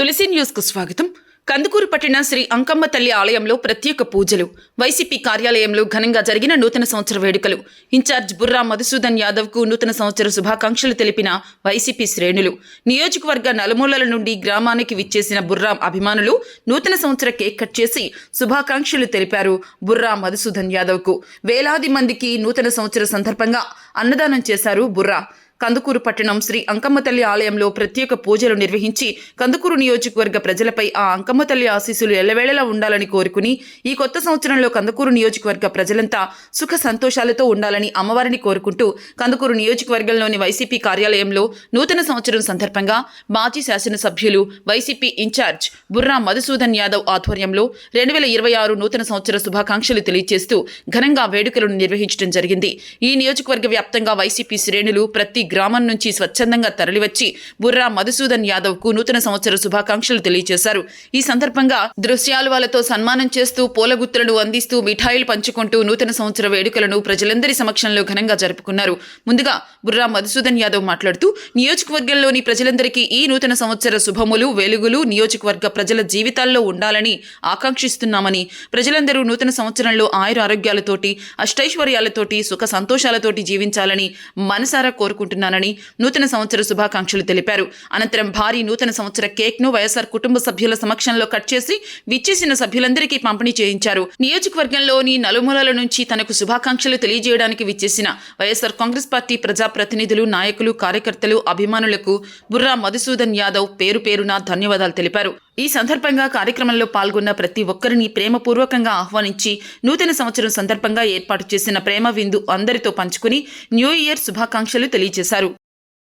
తులసి న్యూస్కు స్వాగతం. కందుకూరు పట్టిన శ్రీ అంకమ్మ తల్లి ఆలయంలో ప్రత్యేక పూజలు. వైసీపీ కార్యాలయంలో ఘనంగా జరిగిన నూతన సంవత్సర వేడుకలు. ఇన్ఛార్జ్ బుర్రా మధుసూదన్ యాదవ్కు నూతన సంవత్సర శుభాకాంక్షలు తెలిపిన వైసీపీ శ్రేణులు. నియోజకవర్గ నలుమూలల నుండి గ్రామానికి విచ్చేసిన బుర్రా అభిమానులు నూతన సంవత్సర కేక్ కట్ చేసి శుభాకాంక్షలు తెలిపారు బుర్రా మధుసూదన్ యాదవ్కు. వేలాది మందికి నూతన సంవత్సర సందర్భంగా అన్నదానం చేశారు బుర్రా. కందుకూరు పట్టణం శ్రీ అంకమ్మ తల్లి ఆలయంలో ప్రత్యేక పూజలు నిర్వహించి కందుకూరు నియోజకవర్గ ప్రజలపై ఆ అంకమ్మ తల్లి ఆశీస్సులు ఎల్లవేళలా ఉండాలని కోరుకుని ఈ కొత్త సంవత్సరంలో కందుకూరు నియోజకవర్గ ప్రజలంతా సుఖ సంతోషాలతో ఉండాలని అమ్మవారిని కోరుకుంటూ కందుకూరు నియోజకవర్గంలోని వైసీపీ కార్యాలయంలో నూతన సంవత్సరం సందర్భంగా మాజీ శాసనసభ్యులు వైసీపీ ఇన్ఛార్జ్ బుర్రా మధుసూదన్ యాదవ్ ఆధ్వర్యంలో రెండు వేల ఇరవై ఆరు నూతన సంవత్సర శుభాకాంక్షలు తెలియజేస్తూ ఘనంగా వేడుకలను నిర్వహించడం జరిగింది. ఈ నియోజకవర్గ వ్యాప్తంగా వైసీపీ శ్రేణులు ప్రతి గ్రామం నుంచి స్వచ్ఛందంగా తరలివచ్చి బుర్రా మధుసూదన్ యాదవ్కు నూతన సంవత్సర శుభాకాంక్షలు తెలియజేశారు ఈ సందర్భంగా దృశ్యాలువాలతో సన్మానం చేస్తూ పూలగుత్తులను అందిస్తూ మిఠాయిలు పంచుకుంటూ నూతన సంవత్సర వేడుకలను ప్రజలందరి సమక్షంలో ఘనంగా జరుపుకున్నారు. ముందుగా బుర్రా మధుసూదన్ యాదవ్ మాట్లాడుతూ నియోజకవర్గంలోని ప్రజలందరికీ ఈ నూతన సంవత్సర శుభములు వెలుగులు నియోజకవర్గ ప్రజల జీవితాల్లో ఉండాలని ఆకాంక్షిస్తున్నామని ప్రజలందరూ నూతన సంవత్సరంలో ఆయుర ఆరోగ్యాలతోటి అష్టైశ్వర్యాలతోటి సుఖ సంతోషాలతోటి జీవించాలని మనసారా కోరుకుంటున్నానని నూతన సంవత్సర శుభాకాంక్షలు తెలిపారు. అనంతరం భారీ నూతన సంవత్సర కేక్ను వైఎస్ఆర్ కుటుంబ సభ్యుల సమక్షంలో కట్ చేసి విచ్చేసిన సభ్యులందరికీ పంపిణీ చేయించారు. నియోజకవర్గంలోని నలుమూలల నుంచి తనకు శుభాకాంక్షలు తెలియజేయడానికి విచ్చేసిన వైఎస్ఆర్ కాంగ్రెస్ పార్టీ ప్రజాప్రతినిధులు నాయకులు కార్యకర్తలు అభిమానులకు బుర్రా మధుసూదన్ యాదవ్ పేరు పేరున ధన్యవాదాలు తెలిపారు. ఈ సందర్భంగా కార్యక్రమంలో పాల్గొన్న ప్రతి ఒక్కరిని ప్రేమపూర్వకంగా ఆహ్వానించి నూతన సంవత్సరం సందర్భంగా ఏర్పాటు చేసిన ప్రేమ విందు అందరితో పంచుకుని న్యూ ఇయర్ శుభాకాంక్షలు తెలియజేశారు.